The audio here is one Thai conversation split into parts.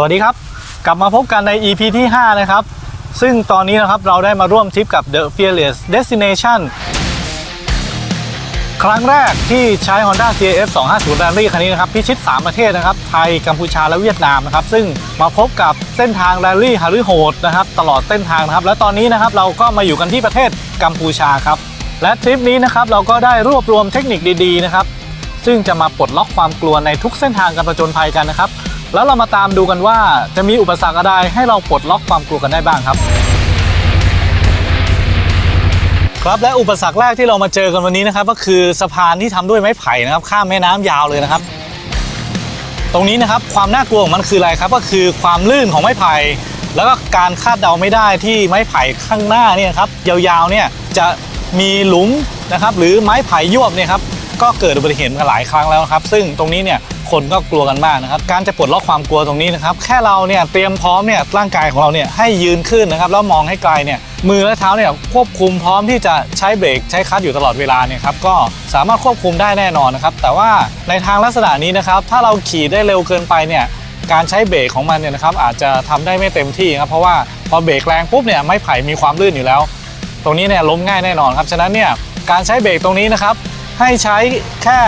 สวัสดีครับ กลับมาพบกันใน EP ที่ 5 นะครับ ซึ่งตอนนี้นะครับเราได้มาร่วมทริปกับ The Fearless Destination ครั้งแรกที่ใช้ Honda CRF 250 Rally คันนี้นะครับพิชิต 3 ประเทศนะครับ ไทย กัมพูชา และเวียดนามนะครับ ซึ่งมาพบกับเส้นทาง Rally ฮาริโหดนะครับ ตลอดเส้นทางนะครับ และตอนนี้นะครับเราก็มาอยู่กันที่ประเทศกัมพูชาครับ และทริปนี้นะครับเราก็ได้รวบรวมเทคนิคดีๆนะครับ ซึ่งจะมาปลดล็อกความกลัวในทุกเส้นทางการประจนภัยกันนะครับ แล้วเรามาตามดูกันว่าจะมีอุปสรรคอะไรให้เราปลดล็อกความกลัวกันได้บ้างครับ ครับและอุปสรรคแรกที่เรามาเจอกันวันนี้นะครับ ก็คือสะพานที่ทำด้วยไม้ไผ่นะครับ ข้ามแม่น้ำยาวเลยนะครับ ตรงนี้นะครับความน่ากลัวของมันคืออะไรครับ ก็คือความลื่นของไม้ไผ่แล้วก็การคาดเดาไม่ได้ที่ไม้ไผ่ข้างหน้าเนี่ยครับยาวๆเนี่ยจะมีหลุมนะครับ หรือไม้ไผ่ยวบเนี่ยครับก็เกิดอุบัติเหตุมาหลายครั้งแล้วครับ ซึ่งตรงนี้เนี่ย คนก็กลัวกันมากนะครับ การจะปลดล็อกความกลัวตรงนี้นะครับ แค่เราเนี่ยเตรียมพร้อมเนี่ยร่างกายของเราเนี่ยให้ยืนขึ้นนะครับแล้วมองให้ไกลเนี่ยมือและเท้าเนี่ยควบคุมพร้อมที่จะใช้เบรกใช้คลัตช์อยู่ตลอดเวลาเนี่ยครับก็สามารถควบคุมได้แน่นอนนะครับ แต่ว่าในทางลักษณะนี้นะครับถ้าเราขี่ได้เร็วเกินไปเนี่ยการใช้เบรกของมันเนี่ยนะครับอาจจะทำได้ไม่เต็มที่ครับเพราะว่าพอเบรกแรงปุ๊บเนี่ยไม้ไผ่มีความลื่นอยู่แล้ว ตรงนี้เนี่ยล้มง่ายแน่นอนครับฉะนั้นเนี่ยการใช้เบรกตรงนี้นะครับให้ใช้แค่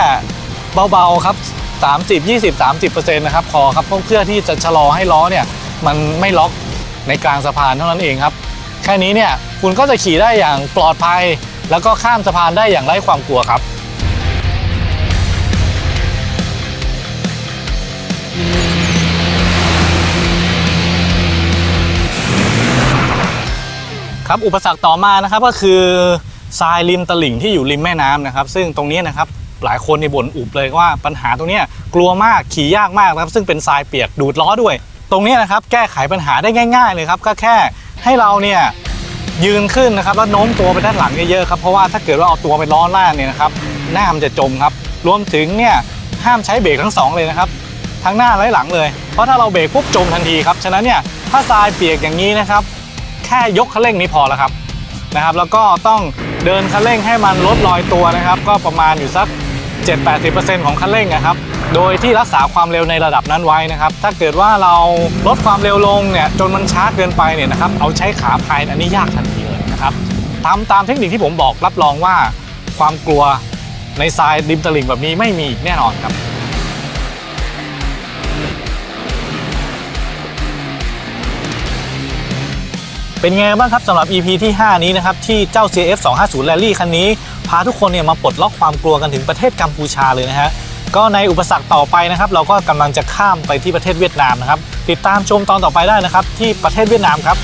เบาๆครับ 30 20 30 นะครับพอครับเพื่อที่จะชะลอให้ล้อเนี่ยมันไม่ล็อกในกลางสะพานเท่านั้นเองครับ แค่นี้เนี่ยคุณก็จะขี่ได้อย่างปลอดภัย แล้วก็ข้ามสะพานได้อย่างไร้ความกลัวครับครับอุปสรรคต่อมานะครับก็คือทรายริมตลิ่งที่อยู่ริมแม่น้ำนะครับ ซึ่งตรงนี้นะครับ หลายคนในบ่นอุบเลยว่าปัญหาตรงนี้กลัวมากขี่ยากมากนะครับซึ่งเป็นทรายเปียกดูดล้อด้วย ตรงนี้นะครับแก้ไขปัญหาได้ง่าย ๆ เลยครับก็แค่ให้เราเนี่ยยืนขึ้นนะครับแล้วโน้มตัวไปด้านหลังเยอะๆครับเพราะว่าถ้าเกิดว่าเอาตัวไปล้อหน้าเนี่ยนะครับหน้ามันจะจมครับ รวมถึงเนี่ยห้ามใช้เบรกทั้งสองเลยนะครับทั้งหน้าและหลังเลยเพราะถ้าเราเบรกปุ๊บจมทันทีครับฉะนั้นเนี่ยถ้าทรายเปียกอย่างนี้นะครับแค่ยกคันเร่งนี้พอแล้วครับนะครับ แล้วก็ต้องเดินคันเร่งให้มันลดรอยตัวนะครับ ก็ประมาณอยู่สัก 7-80%ของคันเร่งนะครับ โดยที่รักษาความเร็วในระดับนั้นไว้นะครับ ถ้าเกิดว่าเราลดความเร็วลงเนี่ยจนมันช้าเกินไปเนี่ยนะครับเอาใช้ขาพายอันนี้ยากทันทีเลยนะครับทำตามเทคนิคที่ผมบอกรับรองว่าความกลัวในทรายริมตลิ่งแบบนี้ไม่มีแน่นอนครับ เป็นไงบ้างครับสำหรับ EP ที่ 5 นี้นะครับ ที่เจ้า CF 250 Rally คันนี้ พาทุกคนเนี่ยมาปลดล็อกความกลัวกันถึงประเทศกัมพูชาเลยนะฮะก็ในอุปสรรคต่อไปนะครับ เราก็กำลังจะข้ามไปที่ประเทศเวียดนามนะครับ ติดตามชมตอนต่อไปได้นะครับ ที่ประเทศเวียดนามครับ